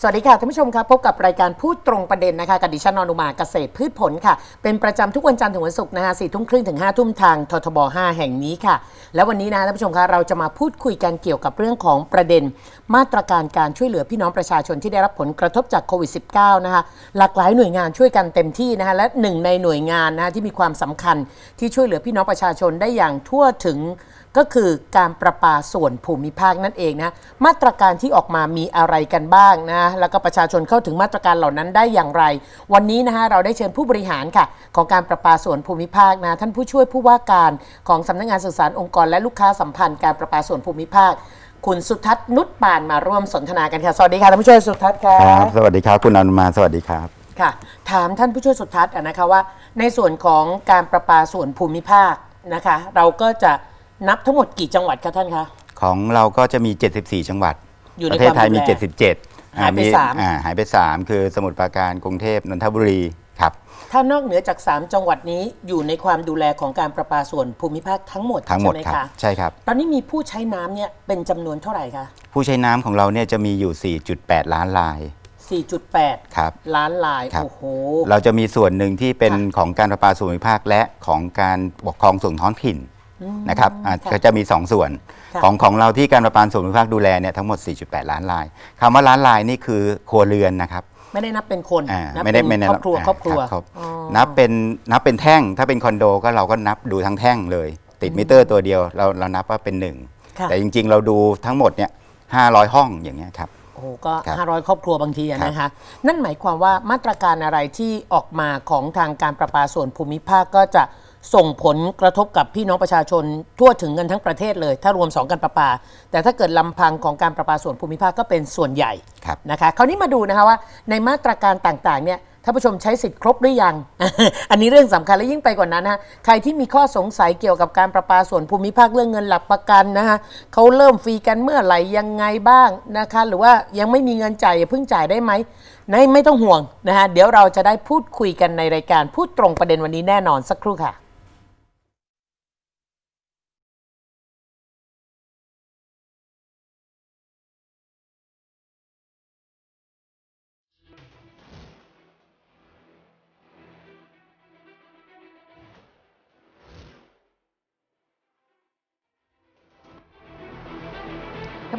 สวัสดีค่ะท่านผู้ชมครับพบกับรายการพูดตรงประเด็นนะคะกับดิฉันนอนุมาเกษตรพืชผลค่ะ เป็นประจำทุกวันจันทร์ถึงวันศุกร์นะคะสี่ทุ่มครึ่งถึงห้าทุ่มทางททบ5แห่งนี้ค่ะ และวันนี้นะท่านผู้ชมคะเราจะมาพูดคุยกันเกี่ยวกับเรื่องของประเด็น มาตรการการช่วยเหลือพี่น้องประชาชนที่ได้รับผลกระทบจากโควิด -19 นะคะหลากหลายหน่วยงานช่วยกันเต็มที่นะคะและหนึ่งในหน่วยงานนะคะที่มีความสำคัญที่ช่วยเหลือพี่น้องประชาชนได้อย่างทั่วถึง ก็คือการประปาส่วนภูมิภาคนั่นเองนะมาตรการที่ออกมามีอะไรกันบ้างนะแล้วก็ประชาชนเข้าถึงมาตรการเหล่านั้นได้อย่างไร วันนี้นะฮะเราได้เชิญผู้บริหารค่ะ ของการประปาส่วนภูมิภาคนะท่านผู้ช่วยผู้ว่าการของสำนักงานสื่อสารองค์กร และลูกค้าสัมพันธ์การประปาส่วนภูมิภาค คุณสุทัศน์นุชปานมาร่วมสนทนากันค่ะสวัสดีค่ะท่านผู้ช่วยสุทัศน์ค่ะครับสวัสดีครับคุณอนุมาสวัสดีครับค่ะถามท่านผู้ช่วยสุทัศน์อะนะคะว่า ในส่วนของการประปาส่วนภูมิภาคนะคะ เราก็จะ นับทั้งหมดกี่จังหวัดคะท่านคะ ของเราก็จะมี 74 จังหวัด อยู่ในประเทศไทยมี ความดูแล77หายไปอ่สาม อ่าหายไป 3 คือสมุทรปราการกรุงเทพนนทบุรีครับ ถ้านอกเหนือจาก 3 จังหวัดนี้อยู่ในความดูแลของการประปาส่วนภูมิภาคทั้งหมดทั้งหมดใช่ไหมครับ คะใช่ครับ ตอนนี้มีผู้ใช้น้ำเนี่ยเป็นจำนวนเท่าไหร่คะผู้ใช้น้ำของเราเนี่ยจะมีอยู่ 4.8 ล้านลาย4.8 ครับ ล้านลายครับ โอ้โห เราจะมีส่วนหนึ่งที่เป็นค่ะ ของการประปาส่วนภูมิภาคและของการปกครองส่วนท้องถิ่น นะครับอ่าค่ะก็จะมี 2 ส่วนค่ะของของเราที่การประปาส่วนภูมิภาคดูแลเนี่ยทั้งหมด 4.8 ล้านลายคำว่าล้านลายนี่คือครัวเรือนนะครับไม่ได้นับเป็นคนอ่านับไม่ได้เป็นไม่ได้ครอบครัวาครอบครัวครับอ๋อ นับเป็นนับเป็นแท่งถ้าเป็นคอนโดก็เราก็นับดูทั้งแท่งเลย ติดมิเตอร์ตัวเดียวเราเรานับว่าเป็นหนึ่งค่ะ แต่จริงๆ เราดูทั้งหมดเนี่ย500 ห้องอย่างเงี้ยครับ โอ้โหก็ ครับ500 ครอบครัวบางทีอะครับนะคะ นั่นหมายความว่ามาตรการอะไรที่ออกมาของทางการประปาส่วนภูมิภาคก็จะ ส่งผลกระทบกับพี่น้องประชาชนทั่วถึงกันทั้งประเทศเลย ถ้ารวม 2 การประปา แต่ถ้าเกิดลำพังของการประปาส่วนภูมิภาคก็เป็นส่วนใหญ่ครับนะคะคราวนี้มาดูนะคะว่าในมาตรการต่างๆเนี่ยท่านผู้ชมใช้สิทธิ์ครบหรือยัง อันนี้เรื่องสำคัญและยิ่งไปกว่านั้นนะใครที่มีข้อสงสัยเกี่ยวกับการประปาส่วนภูมิภาคเรื่องเงินหลักประกันนะคะเขาเริ่มฟรีกันเมื่อไหร่ยังไงบ้างนะคะหรือว่ายังไม่มีเงินจ่ายอย่าเพิ่งจ่ายได้ไหมในไม่ต้องห่วงนะคะเดี๋ยวเราจะได้พูดคุยกันในรายการพูดตรงประเด็นวันนี้แน่นอนสักครู่ค่ะ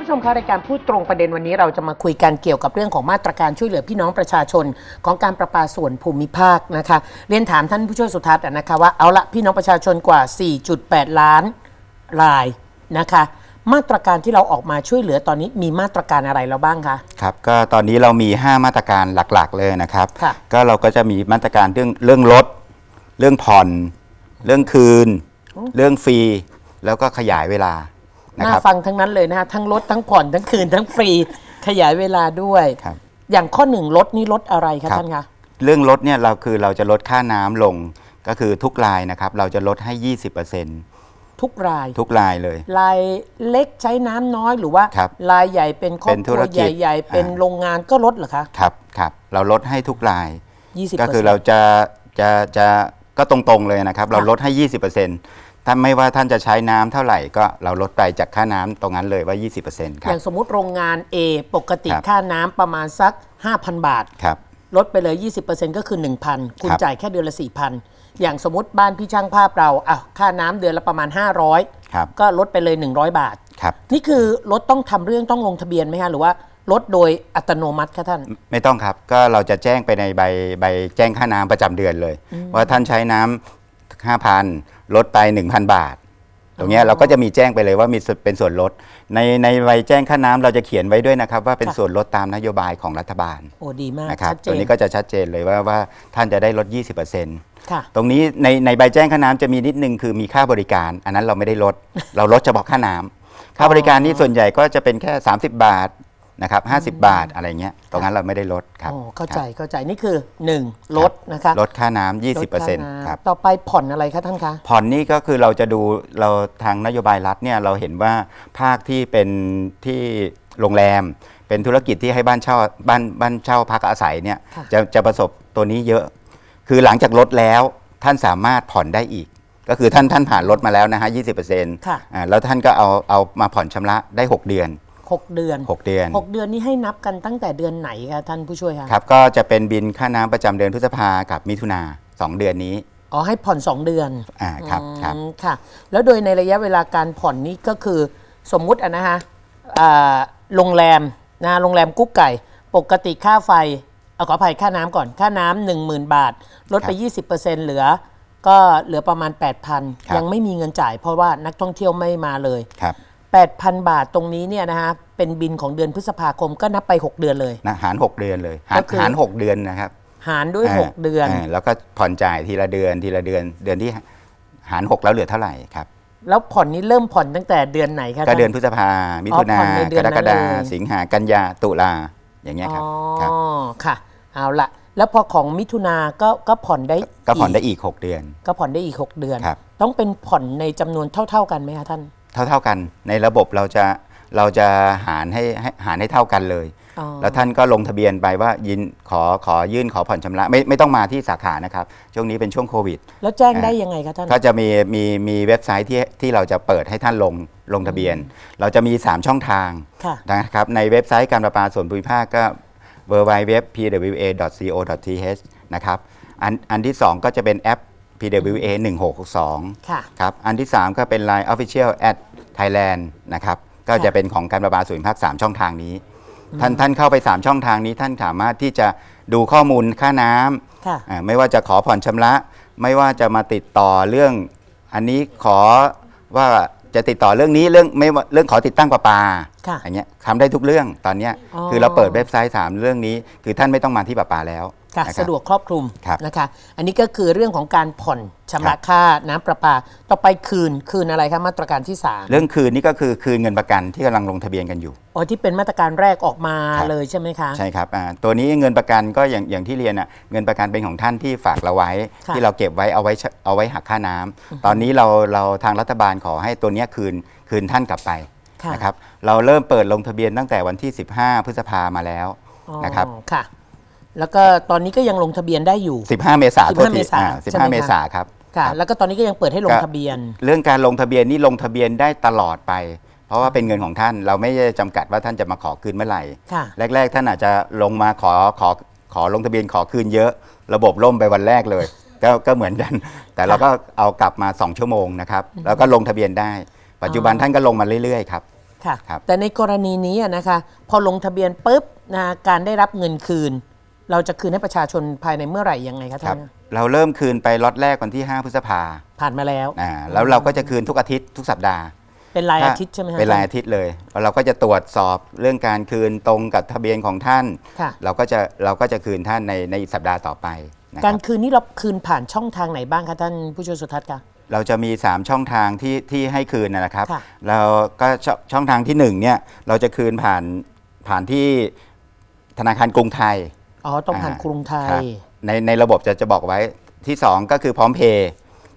ผู้ชมคะรายการพูดตรงประเด็นวันนี้เราจะมาคุยกันเกี่ยวกับเรื่องของมาตรการช่วยเหลือพี่น้องประชาชนของการประปาส่วนภูมิภาคนะคะเรียนถามท่านผู้ช่วยสุทัศน์อะนะคะว่าเอาละพี่น้องประชาชนกว่า 4.8 ล้านรายนะคะ มาตรการที่เราออกมาช่วยเหลือตอนนี้มีมาตรการอะไรแล้วบ้างคะ ครับก็ตอนนี้เรามี 5 มาตรการหลักๆ เลยนะครับ ค่ะ ก็เราก็จะมีมาตรการเรื่องเรื่องลด เรื่องผ่อน เรื่องคืน เรื่องฟรี แล้วก็ขยายเวลา นะน่าครับฟังทั้งนั้นเลยนะคะทั้งลดทั้งผ่อนทั้งคืนทั้งฟรีขยายเวลาด้วย ครับ อย่างข้อหนึ่งลดนี่ลดอะไรคะครับท่านคะ เรื่องลดเนี่ยเราคือเราจะลดค่าน้ำลงก็คือทุกรายนะครับ เราจะลดให้ 20%ทุกราย ทุกรายเลย รายเล็กใช้น้ำน้อยหรือว่าครับรายใหญ่เป็นครอบเป็นคธุรัรวกิจใหญ่ ๆ เป็นอ่า โรงงานก็ลดเหรอคะครับครับเราลดให้ทุกราย 20%ก็คือเราจะจะจะก็ตรงๆเลยนะครับ เราลดให้ 20% ถ้าไม่ว่าท่านจะใช้น้ำเท่าไหร่ก็เราลดไปจากค่าน้ำตรงนั้นเลยว่า 20%คอรับย่างสมมุติโรงงาน A ปกติครับค่าน้ำประมาณสัก 5,000 บาทครับลดไปเลย 20%ก็คือ 1,000 คุณครับจ่ายแค่เดือนละ 4,000 อย่างสมมติบ้านพี่ช่างภาพเราอะค่าน้ำเดือนละประมาณ 500ครับก็ลดไปเลย 100 บาทครับนี่คือรถต้องทำเรื่องต้องลงทะเบียนไหมคะหรือว่าลดโดยอัตโนมัติคะท่าน ไม่ต้องครับ ก็เราจะแจ้งไปในใบใบแจ้งค่าน้ำประจำเดือนเลย ว่าท่านใช้น้ำ5,000 ลดไป 1,000 บาท ตรงเนี้ยเราก็จะมีแจ้งไปเลยว่ามีส่วนเป็นส่วนลด ในในใบแจ้งค่าน้ำเราจะเขียนไว้ด้วยนะครับ ว่าเป็นค่ะ ส่วนลดตามนโยบายของรัฐบาลโอ้ดีมากนะครับชัดเจตัวนนี้ก็จะชัดเจนเลยว่าว่าท่านจะได้ลด 20%ค่ะ ตรงนี้ในในใบแจ้งค่าน้ำจะมีนิดนึงคือมีค่าบริการ อันนั้นเราไม่ได้ลด เราลดเฉพาะค่าน้ำค่าบริการนี่ส่วนใหญ่ก็จะเป็นแค่ 30 บาท นะครับ 50 บาทอะไรเงี้ยตรงนั้นเราไม่ได้ลดครับอ๋อเข้าใจเข้าใจนี่คือ 1 ลดนะคะลดค่าน้ำลดค่า20%น้ำครับต่อไปผ่อนอะไรคะท่านคะผ่อนนี่ก็คือเราจะดูเราทางนโยบายรัฐเนี่ยเราเห็นว่าภาคที่เป็นที่โรงแรม เป็นธุรกิจที่ให้บ้านเช่าบ้านบ้านเช่าพักอาศัยเนี่ยค่ะจะจะประสบตัวนี้เยอะ คือหลังจากลดแล้วท่านสามารถผ่อนได้อีกก็คือท่านท่านผ่านลดมาแล้วนะฮะยี่สิบเปอร์เซ็นต์ค่ะแล้วท่านก็เอาเอามาผ่อนชำระได้ 6 เดือน 6 เดือน 6 เดือน 6 เดือนนี้ให้นับกันตั้งแต่เดือนไหนคะท่านผู้ช่วยคะครับก็จะเป็นบินค่าน้ำประจำเดือนพฤษภากับมิถุนาสองเดือนนี้อ๋อให้ผ่อน 2 เดือนอ่าครับครับอืมค่ะ แล้วโดยในระยะเวลาการผ่อนนี้ก็คือสมมุติอะนะคะอ่าโรงแรมนะโรงแรมกุ๊กไก่ ปกติค่าไฟเอาขออภัยค่าน้ำก่อนค่าน้ำหนึ่งหมื่นบาท ลดไป 20%เหลือ ก็เหลือประมาณครับ8,000ยังไม่มีเงินจ่ายเพราะว่านักท่องเที่ยวไม่มาเลย ครับ 8,000 บาทตรงนี้เนี่ยนะคะเป็นบินของเดือนพฤษภาคมก็นับไป 6 เดือนเลย นะหาร 6 เดือนเลย หาก็รคือ หาร6เดือนนะครับหารด้วย 6 เดือนาแล้วก็ผ่อนจ่ายทีละเดือนทีละเดือนเดือนที่หาร 6 แล้วเหลือเท่าไหร่ครับ แล้วผ่อนนี้เริ่มผ่อนตั้งแต่เดือนไหนคะก็ท่านเดือนพฤษภามิถุนาผ่อนในเดืกอนรนั้นกฎาเลย สิงหากันยาตุลาอย่างเงี้ยครับอ๋อครับค่ะ เอาละแล้วพอของมิถุนาก็ก็ผ่อนได้ก็ผ่อนได้อีก 6 เดือน ก็ผ่อนได้อีก 6 เดือน ครับ ต้องเป็นผ่อนในจำนวนเท่า ๆกันไหมคะท่าน เท่าเท่าๆกัน ในระบบเราจะเราจะหารให้ให้หารให้เท่ากันเลย อ๋อแล้วท่านก็ลงทะเบียนไปว่ายินขอขอยื่นขอผ่อนชำระไม่ไม่ต้องมาที่สาขานะครับ ช่วงนี้เป็นช่วงโควิด แล้วแจ้งได้ยังไงคะท่าน ก็จะมีมีมีเว็บไซต์ที่ที่เราจะเปิดให้ท่านลงลงทะเบียน เราจะมี 3 ช่องทางค่ะ นะครับในเว็บไซต์การประปาส่วนภูมิภาคก็ w w w pwa co th นะครับอันอันที่ 2 ก็จะเป็นแอป pwa 1662ค่ะครับอันที่ 3 ก็เป็น Line Official at Thailand นะครับก็จะเป็นของการประปาส่วนภูมิภาค3ช่องทางนี้ ท่านท่านเข้าไป 3 ช่องทางนี้ท่านสามารถที่จะดูข้อมูลค่าน้ำค่ะอ่าไม่ว่าจะขอผ่อนชำระ ไม่ว่าจะมาติดต่อเรื่อง อันนี้ขอว่าจะติดต่อเรื่องนี้เรื่องไม่ว่าเรื่องขอติดตั้งประปาค่ะอย่างเงี้ยทำได้ทุกเรื่องตอนเนี้ยอ๋อคือเราเปิดเว็บไซต์สามเรื่องนี้ คือท่านไม่ต้องมาที่ประปาแล้ว ค่ะนะครับ สะดวกครอบคลุมครับ นะคะ อันนี้ก็คือเรื่องของการผ่อนชำครัระบค่าน้ำประปา ต่อไปคืนคืนอะไรคะมาตรการที่3เรื่องคืนนี่ก็คือคืนเงินประกันที่กำลังลงทะเบียนกันอยู่ อ๋อที่เป็นมาตรการแรกออกมาครับ เลยใช่ไหมคะ ใช่ครับอ่าตัวนี้เงินประกันก็อย่างอย่างที่เรียนอะเงินประกันเป็นของท่านที่ฝากเราไว้ ค่ะที่เราเก็บไว้เอาไว้ใช้เอาไว้หักค่าน้ำตอนนี้เราเราทางรัฐบาลขอให้ตัวเนี้ยคืนคืนท่านกลับไปค่ะ นะครับเราเริ่มเปิดลงทะเบียนตั้งแต่วันที่ 15 พฤษภามาแล้วอ๋อนะครับ ค่ะ แล้วก็ตอนนี้ก็ยังลงทะเบียนได้อยู่ 15 เมษายน15โทษทีเมษาอ่าใช่ไหมคะ15 เมษายนครับค่ะ ครับ แล้วก็ตอนนี้ก็ยังเปิดให้ลงก็ ทะเบียน เรื่องการลงทะเบียนนี่ลงทะเบียนได้ตลอดไป เพราะว่าเป็นเงินของท่านเราไม่ได้จำกัดว่าท่านจะมาขอคืนเมื่อไหร่ ค่ะ แรก ๆ ท่านอาจจะลงมาขอขอขอลงทะเบียนขอคืนเยอะ ระบบล่มไปวันแรกเลยก็ก็เหมือนกัน แต่เราก็เอากลับมา 2 ชั่วโมงนะครับแล้วก็ลงทะเบียนได้ ปัจจุบันอ๋อ ท่านก็ลงมาเรื่อยๆครับ ค่ะ ครับแต่ในกรณีนี้อะนะคะ พอลงทะเบียนปุ๊บนะการได้รับเงินคืน เราจะคืนให้ประชาชนภายในเมื่อไหร่ยังไงคะครัท่าบนเราเริ่มคืนไปล็อตแรกวันที่ 5 พฤษภาผ่านมาแล้ว อ่าแล้วเราก็จะคืนทุกอาทิตย์ทุกสัปดาห์เป็นรายอาทิตย์ใช่ไหมคะเป็นรายอาทิตย์เลยแล้วเราก็จะตรวจสอบเรื่องการคืนตรงกับทะเบียนของท่าน ค่ะ เราก็จะเราก็จะคืนท่านในในสัปดาห์ต่อไปนะคการรับคืนนี้เราคืนผ่านช่องทางไหนบ้างคะท่านผู้ช่วยสุทัศน์คะ เราจะมี 3 ช่องทางที่ที่ให้คืนนะครับ ค่ะ เราก็ชช่องทางที่1เนี่ยเราจะคืนผ่านผ่านที่ธนาคารกรุงไทย อ๋อ ต้องผ่านอ่ากรุงไทครัยบในในระบบจะจะบอกไว้ที่ 2 ก็คือพร้อมเพย์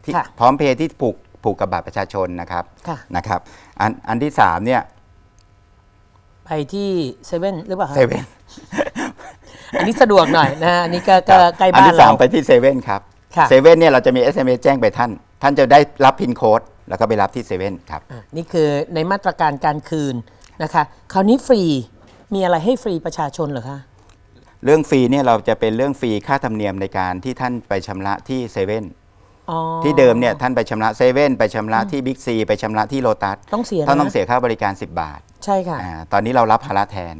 ที่ค่ะ พร้อมเพย์ที่ผูกผูกกับบัตรประชาชนนะครับค่ะ นะครับอันอันที่3เนี่ยไปที่เซเว่นหรือเปล่าคะเซเว่นอันนี้สะดวกหน่อยนะฮะอันนี้ก็ก็ใกล้อันบ้านที่สาเรา มไปที่เซเว่นครับค่ะ เซเว่นเนี่ยเราจะมี SMS แจ้งไปท่าน ท่านจะได้รับพินโค้ดแล้วก็ไปรับที่เซเว่นครับ อะนี่คือในมาตรการการคืนนะคะ คราวนี้ฟรีมีอะไรให้ฟรีประชาชนเหรอคะ เรื่องฟรีเนี่ยเราจะเป็นเรื่องฟรีค่าธรรมเนียมในการที่ท่านไปชำระที่เซเว่นอ๋อ ที่เดิมเนี่ยท่านไปชำระเซเว่นไปชำระที่บิ๊กซีไปชำระที่โลตัสต้องเสียท่านนะต้องเสียค่าบริการ 10 บาทใช่ค่ะ อ่าตอนนี้เรารับภาระแทน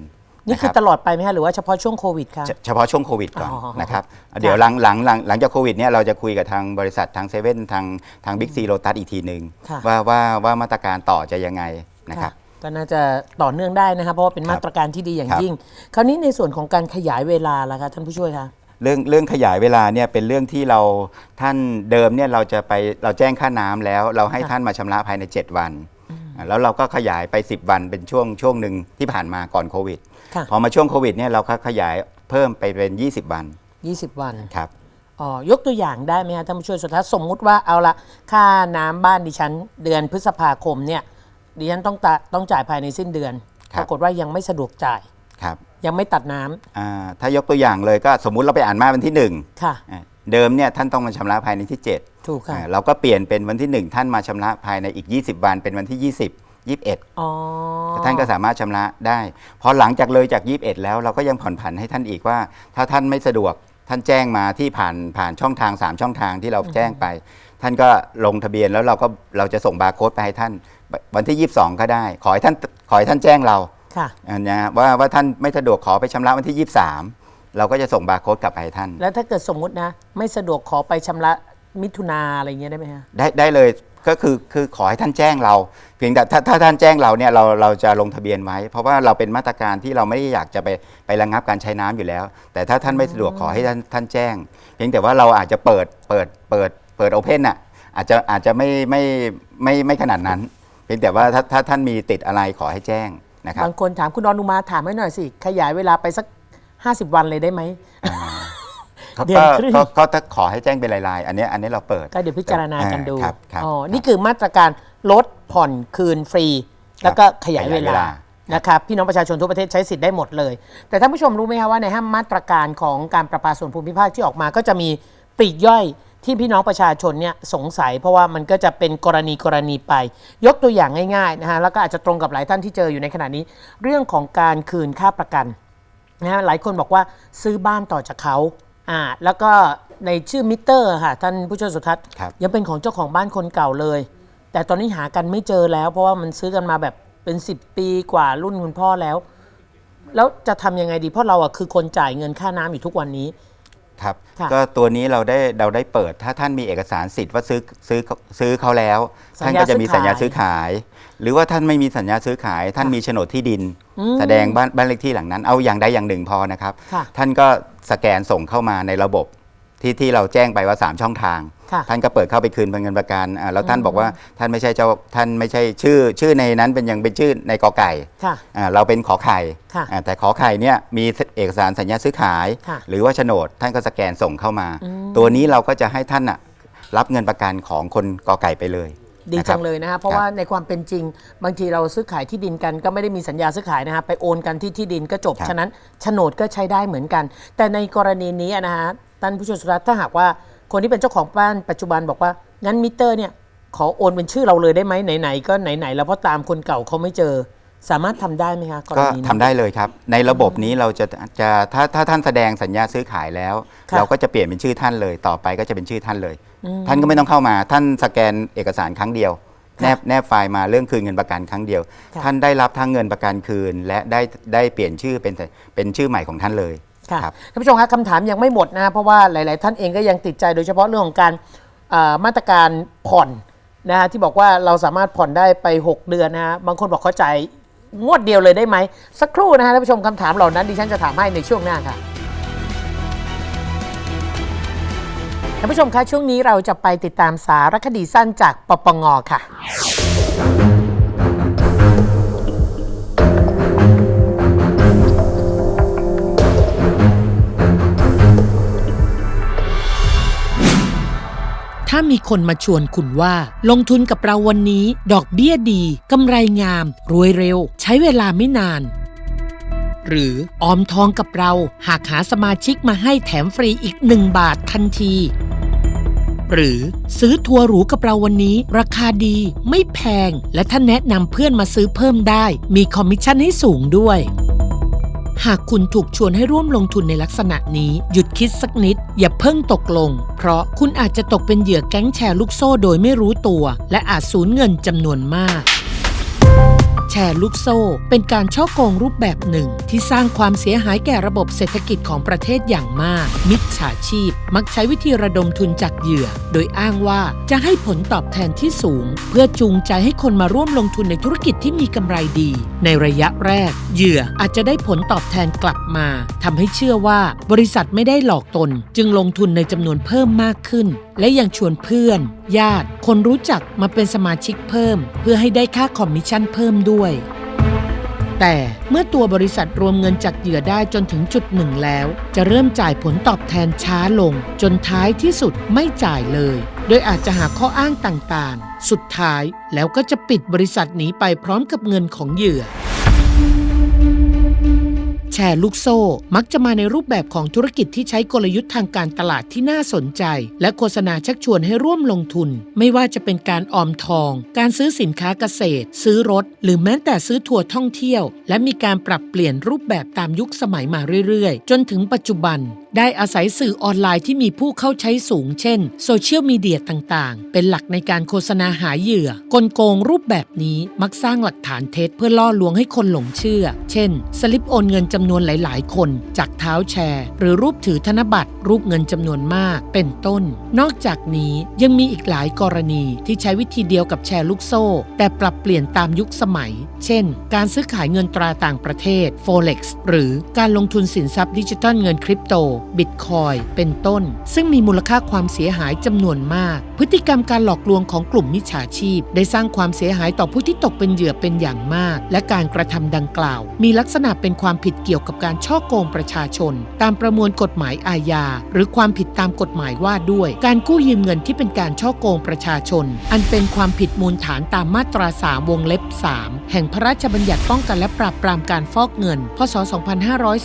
นี่คือนะตรับลอดไปไหมคะหรือว่าเฉพาะช่วงโควิดคะ เฉเฉพาะช่วงโควิดก่อนอ๋อนะครับเดี๋ยวหลังหลังหลังหลังจากโควิดเนี่ยเราจะคุยกับทางบริษัททางเซเว่นทางทางบิ๊กซีโลตัสอีกทีหนึ่งค่ะว่าว่าว่ามาตรการต่อจะยังไงนะครับ ก็น่าจะต่อเนื่องได้นะคะเพราะว่าเป็นครับมาตรการที่ดีอย่างครับยิ่ง คราวนี้ในส่วนของการขยายเวลาล่ะคะท่านผู้ช่วยคะเรื่องเรื่องขยายเวลาเนี่ยเป็นเรื่องที่เราท่านเดิมเนี่ยเราจะไปเราแจ้งค่าน้ำแล้ว เราให้ค่ะท่านมาชำระภายใน 7 วันอ่าแล้วเราก็ขยายไป 10 วันเป็นช่วงช่วงหนึ่งที่ผ่านมาก่อนโควิดค่ะพอมาช่วงโควิดเนี่ยเราก็ขยายเพิ่มไปเป็น 20 วัน 20 วันครับอ๋อยกตัวอย่างได้ไหมคะท่านผู้ช่วยสุทัศน์สมมุติว่าเอาละค่าน้ำบ้านดิฉันเดือนพฤษภาคมเนี่ย ดิฉันต้องตะต้องจ่ายภายในสิ้นเดือนครับ ปรากฏว่ายังไม่สะดวกจ่าย ครับยังไม่ตัดน้ำอ่าถ้ายกตัวอย่างเลยก็สมมุติเราไปอ่านมาวันที่หนึ่งค่ะ อ่าเดิมเนี่ยท่านต้องมาชำระภายในที่7ถูกค่ะอ่าเราก็เปลี่ยนเป็นวันที่1ท่านมาชำระภายในอีก 20 วันเป็นวันที่ 20 21อ๋อท่านก็สามารถชำระได้พอหลังจากเลยจาก 21 แล้วเราก็ยังผ่อนผันให้ท่านอีกว่า ถ้าท่านไม่สะดวกท่านแจ้งมาที่ผ่านผ่านช่องทาง 3 ช่องทางที่เราแจ้งไป ท่านก็ลงทะเบียนแล้วเราก็เราจะส่งบาร์โค้ดไปให้ท่าน วันที่ 22 ก็ได้ ขอให้ท่านขอให้ท่านแจ้งเราค่ะอันเนี้ยว่าว่าท่านไม่สะดวกขอไปชำระวันที่ 23 เราก็จะส่งบาร์โค้ดกลับไปให้ท่าน แล้วถ้าเกิดสมมุตินะ ไม่สะดวกขอไปชำระมิถุนาอะไรเงี้ยได้ไหมฮะได้ได้เลยก็คือคือขอให้ท่านแจ้งเรา เพียงแต่ถ้าถ้าท่านแจ้งเราเนี่ยเราเราจะลงทะเบียนไว้ เพราะว่าเราเป็นมาตรการที่เราไม่ได้อยากจะไปไประงับการใช้น้ำอยู่แล้ว แต่ถ้าท่านไม่สะดวกขอให้ท่านท่านแจ้ง เพียงแต่ว่าเราอาจจะเปิดเปิดเปิดเปิดโอเพนอะอาจจะอาจจะไม่ไม่ไม่ไม่ขนาดนั้นเพียงแต่ว่าถ้าถ้าท่านมีติดอะไรขอให้แจ้งนะครับ บางคนถามคุณดอนอุมาถามให้หน่อยสิ ขยายเวลาไปสัก 50 วันเลยได้ไหมก็เดือนก็ครึ่ง ก็ก็ถ้าขอให้แจ้งเป็นรายๆ อันเนี้ยอันนี้เราเปิดก็เดี๋ยวพิจารณากันดูครับครับ อ๋อนี่คือมาตรการลดผ่อนคืนฟรีแล้วก็ขยายเวขยายเวลาลา นะครับพี่น้องประชาชนทั่วประเทศใช้สิทธิ์ได้หมดเลย แต่ท่านผู้ชมรู้ไหมคะว่าในห้ามมาตรการของการประปาส่วนภูมิภาคที่ออกมาก็จะมีปลีกย่อย ที่พี่น้องประชาชนเนี่ยสงสัย เพราะว่ามันก็จะเป็นกรณีกรณีไป ยกตัวอย่างง่ายๆนะฮะแล้วก็อาจจะตรงกับหลายท่านที่เจออยู่ในขณะนี้ เรื่องของการคืนค่าประกันนะฮะหลายคนบอกว่าซื้อบ้านต่อจากเขาอ่าแล้วก็ในชื่อมิเตอร์ค่ะท่านผู้ช่วยสุทัศน์ครับ ยังเป็นของเจ้าของบ้านคนเก่าเลย แต่ตอนนี้หากันไม่เจอแล้ว เพราะว่ามันซื้อกันมาแบบเป็น 10 ปีกว่ารุ่นคุณพ่อแล้ว แล้วจะทำยังไงดีเพราะเราอะคือคนจ่ายเงินค่าน้ำอยู่ทุกวันนี้ ครับ ค่ะก็ตัวนี้เราได้เราได้เปิด ถ้าท่านมีเอกสารสิทธิ์ว่าซื้อซื้อซื้อเขาแล้ว สัญญาท่านก็จะมีสัญญาซื้ซื้ออขายขาย หรือว่าท่านไม่มีสัญญาซื้อขาย ท่านมีโฉนดที่ดินแสดงบ้านบ้านเลขที่หลังนั้น เอาอย่างใดอย่างหนึ่งพอนะครับ ค่ะ ท่านก็สแกนส่งเข้ามาในระบบ ที่ที่เราแจ้งไปว่า 3 ช่องทาง ค่ะท่านก็เปิดเข้าไปคืนเป็นเงินประกันอ่าแล้วท่านบอกว่าท่านไม่ใช่เจ้าท่านไม่ใช่ชื่อ ชื่อในนั้นเป็นยังเป็นชื่อในกอไก่ค่ะ อ่าเราเป็นขอไข่ค่ะอ่าแต่ขอไข่เนี่ยมีเอกสารสัญญาซื้อขาย ค่ะหรือว่าโฉนดท่านก็สแกนส่งเข้ามาตัวนี้เราก็จะให้ท่านน่ะรับเงินประกันของคนกอไก่ไปเลยดีนะคจัรับงเลยนะคะเพราะครับว่าในความเป็นจริง บางทีเราซื้อขายที่ดินกันก็ไม่ได้มีสัญญาซื้อขายนะคะไปโอนกันที่ที่ดินก็จบครับฉะนั้นโฉนดก็ใช้ได้เหมือนกัน แต่ในกรณีนี้อะนะคะ ท่านผู้ช่วยสุรัตน์ถ้าหากว่าคนที่เป็นเจ้าของบ้านปัจจุบันบอกว่างั้นมิเตอร์เนี่ยขอโอนเป็นชื่อเราเลยได้ไหมไหนๆก็ไหนๆแล้วเพราะตามคนเก่าเขาไม่เจอ สามารถทำได้ไหมคะกรก็ณีนี้ ทำได้เลยครับ ในระบบนี้เราจะจะถ้าถ้าท่านแสดงสัญญาซื้อขายแล้ว ค่ะเราก็จะเปลี่ยนเป็นชื่อท่านเลย ต่อไปก็จะเป็นชื่อท่านเลยท่านก็ไม่ต้องเข้ามาท่านสแกนเอกสารครั้งเดียวแนบแนบไฟล์มาเรื่องคืนเงินประกันครั้งเดียว ค่ะ ท่านได้รับทั้งเงินประกันคืน และได้ได้เปลี่ยนชื่อเป็นเป็นชื่อใหม่ของท่านเลย ค่ะครับท่านผู้ชมคะคำถามยังไม่หมดนะเพราะว่าหลาย ๆ ท่านเองก็ยังติดใจโดยเฉพาะเรื่องของการเอ่อมาตรการผ่อนนะฮะที่บอกว่าเราสามารถผ่อนได้ไป 6 เดือนนะฮะบางคนบอกเขาจ่ายงวดเดียวเลยได้ไหม สักครู่นะฮะท่านผู้ชมคำถามเหล่านั้นดิฉันจะถามให้ในช่วงหน้าค่ะท่านผู้ชมคะช่วงนี้เราจะไปติดตามสารคดีสั้นจากปปงค่ะ ถ้ามีคนมาชวนคุณว่า ลงทุนกับเราวันนี้ ดอกเบี้ยดีกำไรงาม รวยเร็ว ใช้เวลาไม่นาน หรือออมทองกับเราหากหาสมาชิกมาให้แถมฟรีอีก1บาททันที หรือซื้อทัวร์หรูกับเราวันนี้ ราคาดีไม่แพง และถ้าแนะนำเพื่อนมาซื้อเพิ่มได้ มีคอมมิชชั่นให้สูงด้วย หากคุณถูกชวนให้ร่วมลงทุนในลักษณะนี้ หยุดคิดสักนิด อย่าเพิ่งตกลง เพราะคุณอาจจะตกเป็นเหยื่อแก๊งแชร์ลูกโซ่โดยไม่รู้ตัว และอาจสูญเงินจำนวนมาก แชร์ลูกโซ่ เป็นการช่อโกงรูปแบบหนึ่ง ที่สร้างความเสียหายแก่ระบบเศรษฐกิจของประเทศอย่างมาก มิจฉาชีพ มักใช้วิธีระดมทุนจากเหยื่อ โดยอ้างว่าจะให้ผลตอบแทนที่สูง เพื่อจูงใจให้คนมาร่วมลงทุนในธุรกิจที่มีกำไรดี ในระยะแรก เหยื่ออาจจะได้ผลตอบแทนกลับมาทำให้เชื่อว่า บริษัทไม่ได้หลอกตน จึงลงทุนในจำนวนเพิ่มมากขึ้นและยังชวนเพื่อน ญาติ คนรู้จักมาเป็นสมาชิกเพิ่ม เพื่อให้ได้ค่าคอมมิชชั่นเพิ่มด้วย แต่เมื่อตัวบริษัทรวมเงินจากเหยื่อได้จนถึงจุดหนึ่งแล้ว จะเริ่มจ่ายผลตอบแทนช้าลง จนท้ายที่สุดไม่จ่ายเลย โดยอาจจะหาข้ออ้างต่างๆ สุดท้ายแล้วก็จะปิดบริษัทหนีไปพร้อมกับเงินของเหยื่อ แชร์ลูกโซ่ มักจะมาในรูปแบบของธุรกิจที่ใช้กลยุทธ์ทางการตลาดที่น่าสนใจ และโฆษณาชักชวนให้ร่วมลงทุน ไม่ว่าจะเป็นการออมทอง การซื้อสินค้าเกษตร ซื้อรถ หรือแม้แต่ซื้อทัวร์ท่องเที่ยว และมีการปรับเปลี่ยนรูปแบบตามยุคสมัยมาเรื่อยๆ จนถึงปัจจุบัน ได้อาศัยสื่อออนไลน์ที่มีผู้เข้าใช้สูง เช่นโซเชียลมีเดียต่างๆ เป็นหลักในการโฆษณาหาเหยื่อกลโกงรูปแบบนี้มักสร้างหลักฐานเท็จเพื่อล่อลวงให้คนหลงเชื่อ เช่น สลิปโอนเงินจำำนวนหลาย ๆ คนจากเท้าแชร์ หรือรูปถือธนบัตร รูปเงินจำนวนมาก เป็นต้น นอกจากนี้ยังมีอีกหลายกรณีที่ใช้วิธีเดียวกับแชร์ลูกโซ่ แต่ปรับเปลี่ยนตามยุคสมัย เช่น การซื้อขายเงินตราต่างประเทศ Forex หรือการลงทุนสินทรัพย์ดิจิทัลเงินคริปโต บิตคอยเป็นต้น ซึ่งมีมูลค่าความเสียหายจำนวนมาก พฤติกรรมการหลอกลวงของกลุ่มมิจฉาชีพ ได้สร้างความเสียหายต่อผู้ที่ตกเป็นเหยื่อเป็นอย่างมาก และการกระทำดังกล่าว มีลักษณะเป็นความผิดเกี่ยวกับการช่อโกงประชาชน ตามประมวลกฎหมายอาญา หรือความผิดตามกฎหมายว่าด้วย การกู้ยืมเงินที่เป็นการช่อโกงประชาชน อันเป็นความผิดมูลฐานตามมาตรา3วงเล็บ 3 แห่งพระราชบัญญัติป้องกันและปราบปรามการฟอกเงิน พศ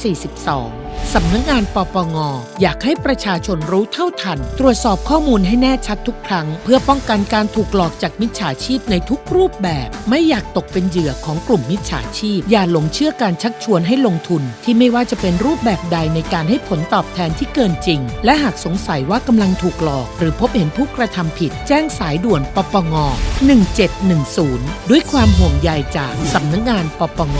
2542 สำนักงานปปงอยากให้ประชาชนรู้เท่าทัน ตรวจสอบข้อมูลให้แน่ชัดทุกครั้ง เพื่อป้องกันการถูกหลอกจากมิจฉาชีพในทุกรูปแบบ ไม่อยากตกเป็นเหยื่อของกลุ่มมิจฉาชีพ อย่าหลงเชื่อการชักชวนให้ลงทุน ที่ไม่ว่าจะเป็นรูปแบบใดในการให้ผลตอบแทนที่เกินจริง และหากสงสัยว่ากำลังถูกหลอก หรือพบเห็นผู้กระทำผิด แจ้งสายด่วนปปง 1710 ด้วยความห่วงใยจากสำนักงานปปง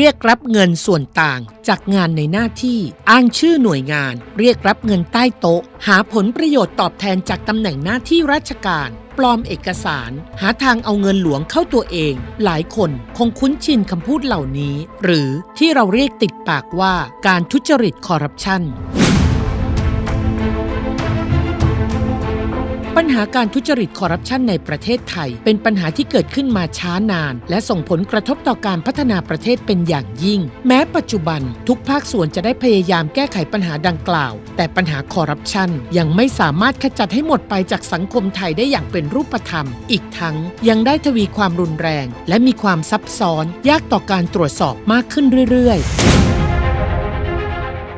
เรียกรับเงินส่วนต่างจากงานในหน้าที่ อ้างชื่อหน่วยงาน เรียกรับเงินใต้โต๊ะ หาผลประโยชน์ตอบแทนจากตำแหน่งหน้าที่ราชการ ปลอมเอกสาร หาทางเอาเงินหลวงเข้าตัวเอง หลายคนคงคุ้นชินคำพูดเหล่านี้ หรือที่เราเรียกติดปากว่าการทุจริตคอร์รัปชัน ปัญหาการทุจริตคอร์รัปชันในประเทศไทย เป็นปัญหาที่เกิดขึ้นมาช้านาน และส่งผลกระทบต่อการพัฒนาประเทศเป็นอย่างยิ่ง แม้ปัจจุบันทุกภาคส่วนจะได้พยายามแก้ไขปัญหาดังกล่าว แต่ปัญหาคอร์รัปชันยังไม่สามารถขจัดให้หมดไปจากสังคมไทยได้อย่างเป็นรูปธรรม อีกทั้งยังได้ทวีความรุนแรง และมีความซับซ้อน ยากต่อการตรวจสอบมากขึ้นเรื่อยๆ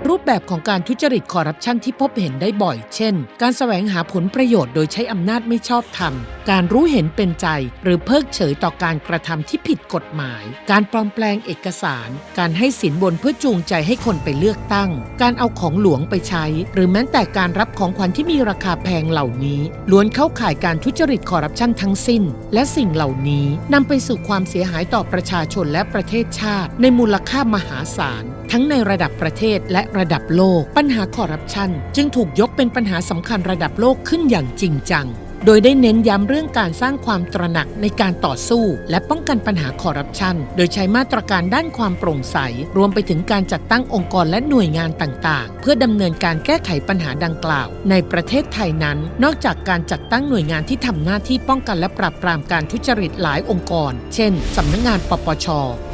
รูปแบบของการทุจริตคอร์รัปชันที่พบเห็นได้บ่อย เช่น การแสวงหาผลประโยชน์โดยใช้อำนาจไม่ชอบธรรม การรู้เห็นเป็นใจ หรือเพิกเฉยต่อการกระทำที่ผิดกฎหมาย การปลอมแปลงเอกสาร การให้สินบนเพื่อจูงใจให้คนไปเลือกตั้ง การเอาของหลวงไปใช้ หรือแม้แต่การรับของขวัญที่มีราคาแพงเหล่านี้ล้วนเข้าข่ายการทุจริตคอร์รัปชันทั้งสิ้น และสิ่งเหล่านี้นำไปสู่ความเสียหายต่อประชาชนและประเทศชาติ ในมูลค่ามหาศาล ทั้งในระดับประเทศและระดับโลก ปัญหาคอร์รัปชันจึงถูกยกเป็นปัญหาสำคัญระดับโลกขึ้นอย่างจริงจัง โดยได้เน้นย้ำเรื่องการสร้างความตระหนักในการต่อสู้ และป้องกันปัญหาคอร์รัปชัน โดยใช้มาตรการด้านความโปร่งใส รวมไปถึงการจัดตั้งองค์กรและหน่วยงานต่างๆ เพื่อดำเนินการแก้ไขปัญหาดังกล่าว ในประเทศไทยนั้น นอกจากการจัดตั้งหน่วยงานที่ทำหน้าที่ป้องกันและปราบปรามการทุจริตหลายองค์กร เช่นสำนักงานปปช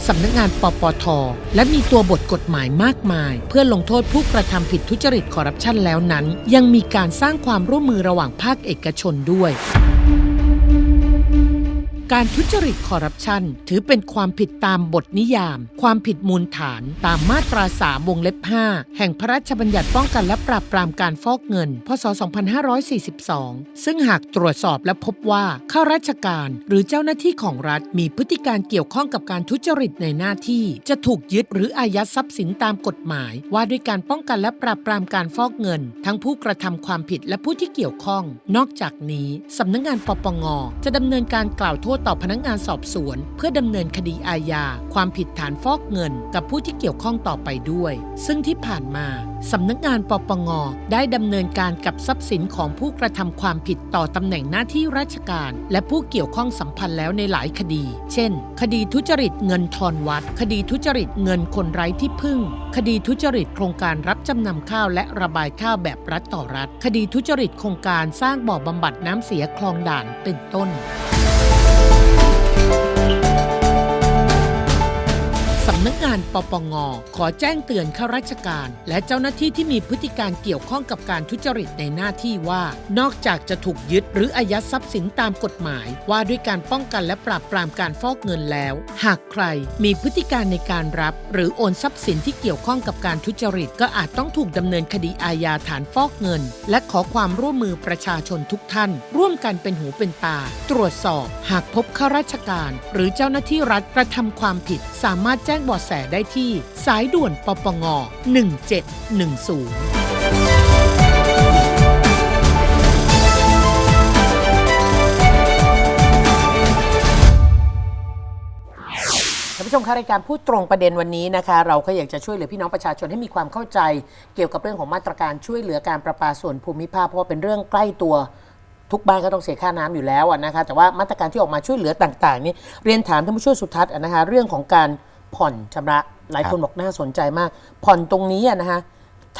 สำนักงานปปท และมีตัวบทกฎหมายมากมาย เพื่อลงโทษผู้กระทำผิดทุจริตคอร์รัปชันแล้วนั้น ยังมีการสร้างความร่วมมือระหว่างภาคเอกชนด้วย buhay. การทุจริตคอร์รัปชันถือเป็นความผิดตามบทนิยาม ความผิดมูลฐานตามมาตรา 3 วงเล็บ 5 แห่งพระราชบัญญัติป้องกันและปราบปรามการฟอกเงิน พศ 2542 ซึ่งหากตรวจสอบและพบว่าข้าราชการหรือเจ้าหน้าที่ของรัฐมีพฤติการเกี่ยวข้องกับการทุจริตในหน้าที่ จะถูกยึดหรืออายัดทรัพย์สินตามกฎหมาย ว่าด้วยการป้องกันและปราบปรามการฟอกเงิน ทั้งผู้กระทำความผิดและผู้ที่เกี่ยวข้อง นอกจากนี้สำนักงานปปงจะดำเนินการกล่าวโทษษต่อพนักงานสอบสวน เพื่อดำเนินคดีอาญาความผิดฐานฟอกเงิน กับผู้ที่เกี่ยวข้องต่อไปด้วย ซึ่งที่ผ่านมาสำนักงานปปงได้ดำเนินการกับทรัพย์สินของผู้กระทำความผิดต่อตำแหน่งหน้าที่ราชการ และผู้เกี่ยวข้องสัมพันธ์แล้วในหลายคดี เช่น คดีทุจริตเงินทอนวัด คดีทุจริตเงินคนไร้ที่พึ่ง คดีทุจริตโครงการรับจำนำข้าวและระบายข้าวแบบรัฐต่อรัฐ คดีทุจริตโครงการสร้างบ่อบำบัดน้ำเสียคลองด่านเป็นต้น สำนักงานปปง ขอแจ้งเตือนข้าราชการ และเจ้าหน้าที่ที่มีพฤติการเกี่ยวข้องกับการทุจริตในหน้าที่ว่า นอกจากจะถูกยึดหรืออายัดทรัพย์สินตามกฎหมาย ว่าด้วยการป้องกันและปราบปรามการฟอกเงินแล้ว หากใครมีพฤติการในการรับ หรือโอนทรัพย์สินที่เกี่ยวข้องกับการทุจริต ก็อาจต้องถูกดำเนินคดีอาญาฐานฟอกเงิน และขอความร่วมมือประชาชนทุกท่าน ร่วมกันเป็นหูเป็นตา ตรวจสอบ หากพบข้าราชการ หรือเจ้าหน้าที่รัฐกระทำความผิด สามารถแจ้งเบาะแสได้ที่ สายด่วนปปง 1710ท่านผู้ชมคะรายการพูดตรงประเด็นวันนี้นะคะเราก็อยากจะช่วยเหลือพี่น้องประชาชนให้มีความเข้าใจ เกี่ยวกับเรื่องของมาตรการช่วยเหลือการประปาส่วนภูมิภาคเพราะว่าเป็นเรื่องใกล้ตัวทุกบ้านก็ต้องเสียค่าน้ำอยู่แล้วนะคะแต่ว่ามาตรการที่ออกมาช่วยเหลือต่างๆ นี่เรียนถามท่านผู้ช่วยสุทัศน์อะนะคะเรื่องของการ ผ่อนชำระ หลายคนบอกน่าสนใจมาก ผ่อนตรงนี้อะนะคะ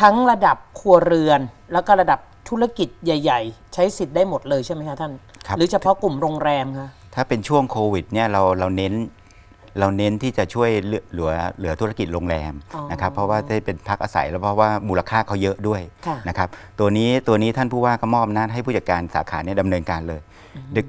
ทั้งระดับครัวเรือน แล้วก็ระดับธุรกิจใหญ่ ๆ ใช้สิทธิ์ได้หมดเลยใช่ไหมคะท่านครับหรือเฉพาะกลุ่มโรงแรมคะถ้าเป็นช่วงโควิดเนี่ยเราเราเน้นเราเน้นที่จะช่วยเหลือเหลือเหลือธุรกิจโรงแรมอ๋อนะครับเพราะว่าได้เป็นพักอาศัยแล้วเพราะว่ามูลค่าเขาเยอะด้วยค่ะนะครับตัวนี้ตัวนี้ท่านผู้ว่าก็มอบอำนาจให้ผู้จัดการสาขาเนี่ยดำเนินการเลย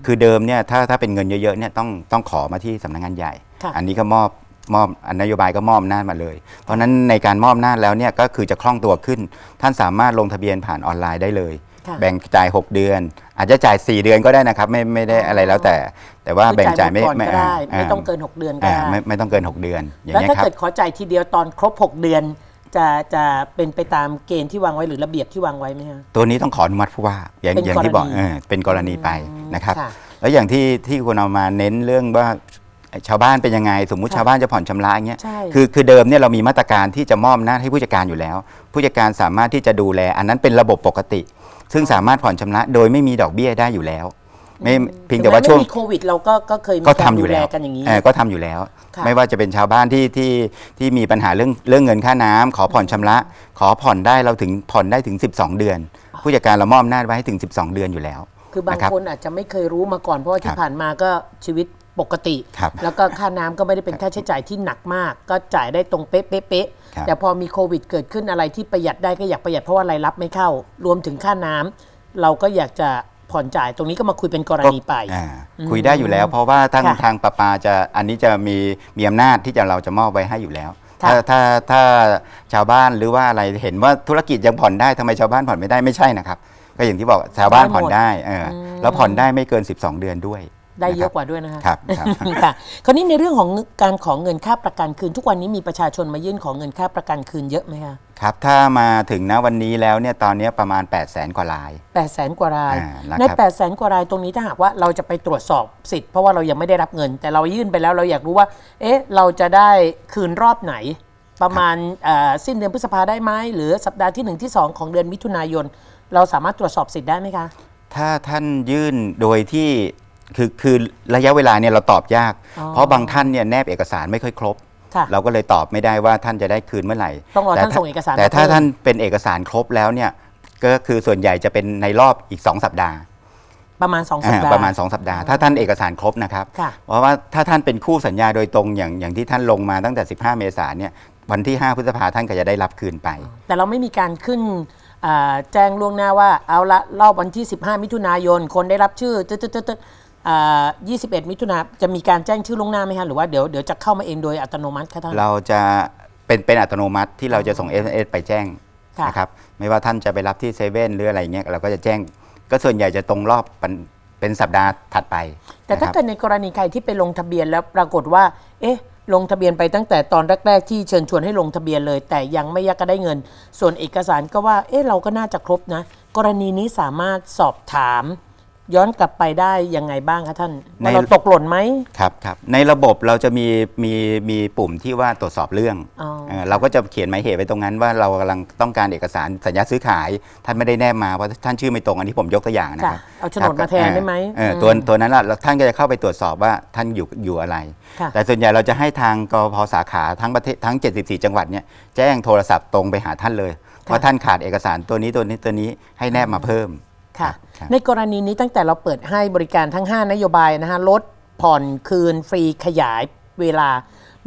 คือเดิมเนี่ยถ้าถ้าเป็นเงินเยอะๆเนี่ยต้องต้องขอมาที่สำนักงานใหญ่ค่ะอันนี้ก็มอบ มอบอันนโยบายก็มอบอำนาจมาเลย เพราะฉะนั้นในการมอบอำนาจแล้วเนี่ยก็คือจะคล่องตัวขึ้น ท่านสามารถลงทะเบียนผ่านออนไลน์ได้เลย ค่ะแบ่งจ่าย 6 เดือน อาจจะจ่าย 4 เดือนก็ได้นะครับ ไม่ไม่ได้อะไรแล้วแต่ แต่ว่าแบ่งจ่ายไม่หดก่อนก็ได้อ่าไม่ต้องเกิน6เดือนก็อ่าได้ ไม่ไม่ต้องเกิน 6 เดือนอย่างแล้วเงี้ยถ้าครับเกิดขอจ่ายทีเดียวตอนครบ 6 เดือน จะจะเป็นไปตามเกณฑ์ที่วางไว้หรือระเบียบที่วางไว้ไหมคะ ตัวนี้ต้องขออนุมัติผู้ว่าอย่างเป็นอย่างที่บอกกรณีเออเป็นกรณีไปนะครับ ค่ะ แล้วอย่างที่ที่คุณเอามาเน้นเรื่องว่า ชาวบ้านเป็นยังไง สมมุติค่ะชาวบ้านจะผ่อนชำระอย่างเงี้ย ใช่คือคือเดิมเนี่ยเรามีมาตรการที่จะมอบอำนาจให้ผู้จัดการอยู่แล้ว ผู้จัดการสามารถที่จะดูแล อันนั้นเป็นระบบปกติ ซึ่งสามารถผ่อนชำระโดยไม่มีดอกเบี้ยได้อยู่แล้ว ไม่เพียงแต่ว่าถึช่วงไม่มีโควิด เราก็ก็เคยมีก็การทำอยู่ดูแลแล้วกันอย่างนี้เออก็ทำอยู่แล้วค่ะไม่ว่าจะเป็นชาวบ้านที่ที่ที่มีปัญหาเรื่องเรื่องเงินค่าน้ำขอผ่อนชำระ ขอผ่อนได้เราถึงผ่อนได้ถึง 12 เดือน ผู้จัดการเรามอบอำนาจไว้ให้ถึง 12 เดือนอยู่แล้วคือบางนะครับคนอาจจะไม่เคยรู้มาก่อนเพราะว่าคที่รับผ่านมาก็ชีวิต ปกติ ครับ แล้วก็ค่าน้ำก็ไม่ได้เป็นค่าใช้จ่ายที่หนักมาก ก็จ่ายได้ตรงเป๊ะเป๊ะเป๊ะครับ แต่พอมีโควิดเกิดขึ้นอะไรที่ประหยัดได้ก็อยากประหยัดเพราะว่ารายรับไม่เข้า รวมถึงค่าน้ำเราก็อยากจะผ่อนจ่ายตรงนี้ก็มาคุยเป็นกรณีไป อ่าคุยได้อยู่แล้ว เพราะว่าทางค่ะทางประปาจะอันนี้จะมีมีอำนาจที่จะเราจะมอบไว้ให้อยู่แล้ว ค่ะถ้าถ้าถ้าชาวบ้านหรือว่าอะไรเห็นว่าธุรกิจยังผ่อนได้ทำไมชาวบ้านผ่อนไม่ได้ไม่ใช่นะครับ ก็อย่างที่บอกชาวบ้านผ่อนได้เอออแล้วผ่อนได้ไม่เกิน 12 เดือนด้วย ได้เยนคอะรับกว่าด้วยนะคะครับครับค่ะคราวนี้ในเรื่องของการขอเงินค่าประกันคืน ทุกวันนี้มีประชาชนมายื่นขอเงินค่าประกันคืนเยอะไหมคะครับถ้ามาถึงณวันนี้แล้วเนี่ยตอนนี้ประมาณ 8 0 0แสนกว่าราย 8 0 0แสนกว่ารายอ่านะครับใน8 0 0แสนกว่ารายตรงนี้ถ้าหากว่าเราจะไปตรวจสอบสิทธิ์เพราะว่าเรายังไม่ได้รับเงิน แต่เรายื่นไปแล้วเราอยากรู้ว่า เอ๊ะเราจะได้คืนรอบไหน ประมาณเอ่อสิ้นเดือนพฤษภาได้ไหมหรือสัปดาห์ที่ 1 ที่ 2 ของเดือนมิถุนายน เราสามารถตรวจสอบสิทธิ์ได้ไหมคะถ้าท่านยื่นโดยที่ คือคือระยะเวลาเนี่ยเราตอบยาก อ๋อ เพราะบางท่านเนี่ยแนบเอกสารไม่ค่อยครบ ค่ะ เราก็เลยตอบไม่ได้ว่าท่านจะได้คืนเมื่อไหร่ต้องรอแต่ท่านส่งเอกสารแต่มาถ้าเพิ่ม ท่านเป็นเอกสารครบแล้วเนี่ยก็คือส่วนใหญ่จะเป็นในรอบอีก 2 สัปดาห์ประมาณ 2 สัปอ่าดาห์ประมาณ 2 สัปดาห์ ถ้าท่านเอกสารครบนะครับ ค่ะ เพราะว่าถ้าท่านเป็นคู่สัญญาโดยตรงอย่างอย่างที่ท่านลงมาตั้งแต่ 15 เมษายนเนี่ยวันที่ 5 พฤษภาท่านก็จะได้รับคืนไป แต่เราไม่มีการขึ้นอ่าแจ้งล่วงหน้าว่าเอาละรอบวันที่ 15 มิถุนายน คนได้รับชื่อตึ๊ดตึ๊ดตึ๊ดตึ๊ดอ่า 21 มิถุนาจะมีการแจ้งชื่อล่วงหน้าไหมคะหรือว่าเดี๋ยวเดี๋ยวจะเข้ามาเองโดยอัตโนมัติคะท่าน เราจะเป็นเป็นอัตโนมัติที่เราจะส่ง SMS ไปแจ้งค่ะ นะครับไม่ว่าท่านจะไปรับที่เซเว่นหรืออะไรเงี้ยเราก็จะแจ้งก็ส่วนใหญ่จะตรงรอบเป็นเป็นสัปดาห์ถัดไปแต่ถ้านะครับเกิดในกรณีใครที่ไปลงทะเบียนแล้วปรากฏว่า เอ๊ะ ลงทะเบียนไปตั้งแต่ตอนแรก ๆ ที่เชิญชวนให้ลงทะเบียนเลย แต่ยังไม่ยักก็ได้เงิน ส่วนเอกสารก็ว่า เอ๊ะ เราก็น่าจะครบนะ กรณีนี้สามารถสอบถาม ย้อนกลับไปได้ยังไงบ้างคะท่านในว่าเราตกหล่นไหม ครับครับในระบบเราจะมีมีมีปุ่มที่ว่าตรวจสอบเรื่องอ๋อ เอ่อเราก็จะเขียนหมายเหตุไว้ตรงนั้น ว่าเรากำลังต้องการเอกสารสัญญาซื้อขาย ท่านไม่ได้แนบมาเพราะท่านชื่อไม่ตรงอันนี้ผมยกตัวอย่างนะค่ะครับเอาโฉนดมาแทนได้ไหมเอออืมตัวตัวนั้นละแล้วท่านก็จะเข้าไปตรวจสอบว่าท่านอยู่อยู่อะไร ค่ะ แต่ส่วนใหญ่เราจะให้ทางกพสาขาทั้งประเทศทั้ง 74 จังหวัดเนี่ยแจ้งโทรศัพท์ตรงไปหาท่านเลยว่าท่านขาดเอกสารตัวนี้ตัวนี้ตัวนี้ให้แนบมาเพิ่ม ค่ะครับในกรณีนี้ตั้งแต่เราเปิดให้บริการทั้ง 5 นโยบายนะฮะลดผ่อนคืนฟรีขยายเวลา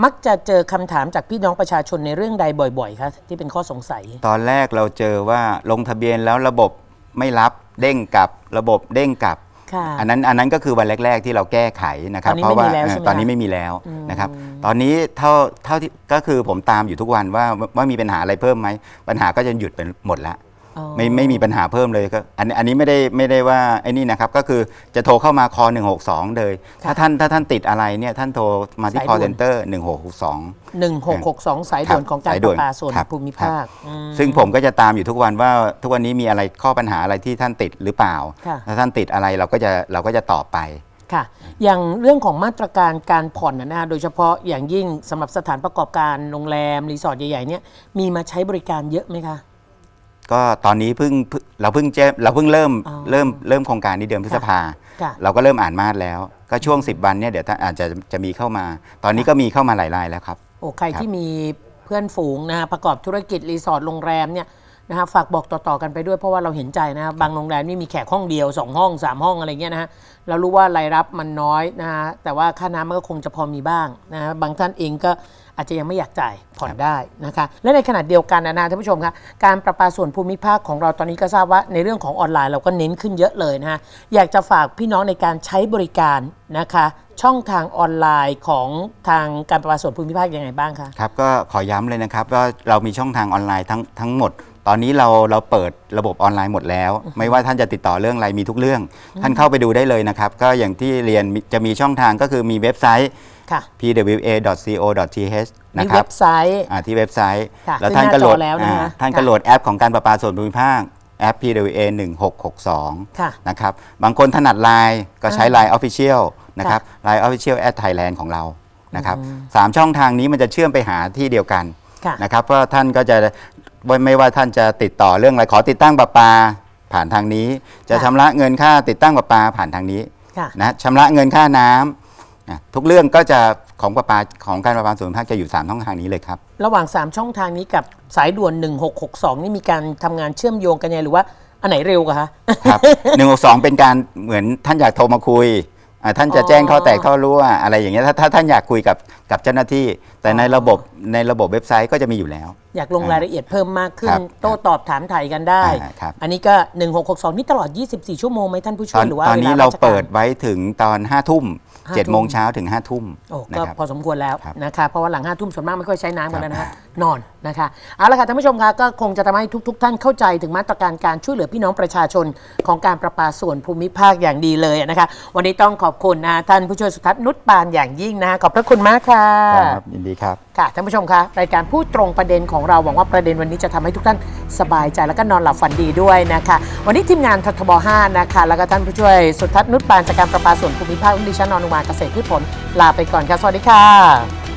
มักจะเจอคำถามจากพี่น้องประชาชนในเรื่องใดบ่อยๆคะที่เป็นข้อสงสัย ตอนแรกเราเจอว่าลงทะเบียนแล้วระบบไม่รับเด้งกลับ ระบบเด้งกลับค่ะอันนั้นอันนั้นก็คือวันแรก ๆ ที่เราแก้ไขนะครับตอนนี้เพราะว่าไม่มีแล้วเอ่อใช่ไหมตอนนี้คะไม่มีแล้วนะครับ ตอนนี้เท่าเท่าที่ก็คือผมตามอยู่ทุกวันว่าว่ามีปัญหาอะไรเพิ่มไหมปัญหาก็จะหยุดไปหมดละอ๋อ ไม่ไม่มีปัญหาเพิ่มเลยก็อันอันนี้ไม่ได้ไม่ได้ว่าไอ้นี่นะครับก็คือจะโทรเข้ามาคอ162 เลย ถ้าท่านถ้าท่านติดอะไรเนี่ยท่านโทรมาที่สาย call ด่วน center 1662 1662 สายด่วนของการสายปด่ระวนปาส่วนครับ ภูมิครับภาคอืม ซึ่งผมก็จะตามอยู่ทุกวันว่าทุกวันนี้มีอะไรข้อปัญหาอะไรที่ท่านติดหรือเปล่า ค่ะ ถ้าท่านติดอะไรเราก็จะเราก็จะตอบไป ค่ะ อย่างเรื่องของมาตรการการผ่อนนะฮะโดยเฉพาะอย่างยิ่งสำหรับสถานประกอบการโรงแรม รีสอร์ทใหญ่ ๆ เนี่ย มีมาใช้บริการเยอะไหมคะ ก็ตอนนี้เพิ่งเพิ่งเราเพิ่งเจเราเพิ่งเริ่มอ๋อเริ่มเริ่มโครงการนี้เดือนพฤษภาค่ะเราก็เริ่มอ่านมาดแล้ว ก็ช่วง 10 วันเนี่ยเดี๋ยวท่านอาจจะจะมีเข้ามา ตอนนี้ก็มีเข้ามาหลายรายแล้วครับ โอ้ใครครับที่มีเพื่อนฝูงนะฮะประกอบธุรกิจรีสอร์ทโรงแรมเนี่ย นะฮะฝากบอกต่อๆกันไปด้วยเพราะว่าเราเห็นใจนะฮะบางโรงแรมนี่มีแขกห้องเดียว 2 ห้อง 3 ห้องอะไรเงี้ยนะฮะเรารู้ว่ารายรับมันน้อยนะฮะแต่ว่าค่าน้ำมันก็คงจะพอมีบ้างนะฮะบางท่านเองก็อาจจะยังไม่อยากจ่ายผ่อนได้นะคะและในขณะเดียวกันนะนะท่านผู้ชมคะการประปาส่วนภูมิภาคของเราตอนนี้ก็ทราบว่าในเรื่องของออนไลน์เราก็เน้นขึ้นเยอะเลยนะฮะอยากจะฝากพี่น้องในการใช้บริการนะคะช่องทางออนไลน์ของทางการประปาส่วนภูมิภาคยังไงบ้างคะครับก็ขอย้ำเลยนะครับว่าเรามีช่องทางออนไลน์ทั้งทั้งหมด ตอนนี้เราเราเปิดระบบออนไลน์หมดแล้ว ไม่ว่าท่านจะติดต่อเรื่องอะไรมีทุกเรื่อง ท่านเข้าไปดูได้เลยนะครับ ก็อย่างที่เรียนมีจะมีช่องทางก็คือมีเว็บไซต์ ค่ะ pwa.co.th นะมีครัเว็บ บไซต์ อ่าที่เว็บไซต์ค่ะแล้วท่านก็โหลดขึ้นหน้าจอแล้วนะอ่าฮะท่านก็ค่ะโหลดแอปของการประปาส่วนภูมิภาคแอป PWA 1662ค่ะนะครับบางคนถนัด Line ก็ใช้ Line Official นะครับ Line Official at Thailand ของเรานะครับสามช่องทางนี้มันจะเชื่อมไปหาที่เดียวกันค่ะ นะครับเพราะท่านก็จะ ไม่ไม่ว่าท่านจะติดต่อเรื่องอะไรขอติดตั้งประปาผ่านทางนี้ จะค่ะชำระเงินค่าติดตั้งประปาผ่านทางนี้ค่ะนะชำระเงินค่าน้ำนะทุกเรื่องก็จะของประปาของการประปาส่วนภูมิภาคจะอยู่สามช่องทางนี้เลยครับ ระหว่าง 3 ช่องทางนี้กับสายด่วน 1662 นี่มีการทำงานเชื่อมโยงกันยังไงหรือว่าอันไหนเร็วกว่าคะครับหนึ่งสองเป็นการเหมือนท่านอยากโทรมาคุยอ่าท่านจะแจ้งข้อแตกข้อรั่วอะไรอย่างเงี้ยถ้าถ้าท่านอยากคุยกับกับเจ้าหน้าที่ แต่ในระบบในระบบเว็บไซต์ก็จะมีอยู่แล้วอยากลงรายละเอียดเพิ่มมากขึ้ครันบโต้ตอบถามไถ่กันได้อ่าครับอันนี้ก็ 1662 นี่ตลอด 24 ชั่วโมงไหมท่านผู้ช่ตวอยนหรือว่าตอนนี้วลเราชกเปิดไว้ถึงตอน5้าทุ่มห้าเจ็ดทุ่มโมงเช้าถึง5้าทุ่มโอ้นะก็ครับพอสมควรแล้วครับนะคะเพราะว่าหลังห้าทุ่มส่วนมากไม่ค่อยใช้น้ำกันแล้วนะฮะนอนนะคะเอาละค่ะท่านผู้ชมคะก็คงจะทำให้ทุก ๆ ท่านเข้าใจถึงมาตรการการช่วยเหลือพี่น้องประชาชนของการประปาส่วนภูมิภาคอย่างดีเลยนะคะ วันนี้ต้องขอบคุณนะท่านผู้ช่วยสุทัศน์นุชปานอย่างยิ่งนะคะขอบพระคุณมากค่ะครับยินดีครับ ค่ะท่านผู้ชมคะรายการพูดตรงประเด็นของเราหวังว่าประเด็นวันนี้จะทำให้ทุกท่านสบายใจแล้วก็นอนหลับฝันดีด้วยนะคะ วันนี้ทีมงานททบ 5 นะคะ แล้วก็ท่านผู้ช่วยสุทัศน์นุชปานจากการประปาส่วนภูมิภาคดิฉันนอนุมาเกษตรพืชผลลาไปก่อนค่ะสวัสดีค่ะ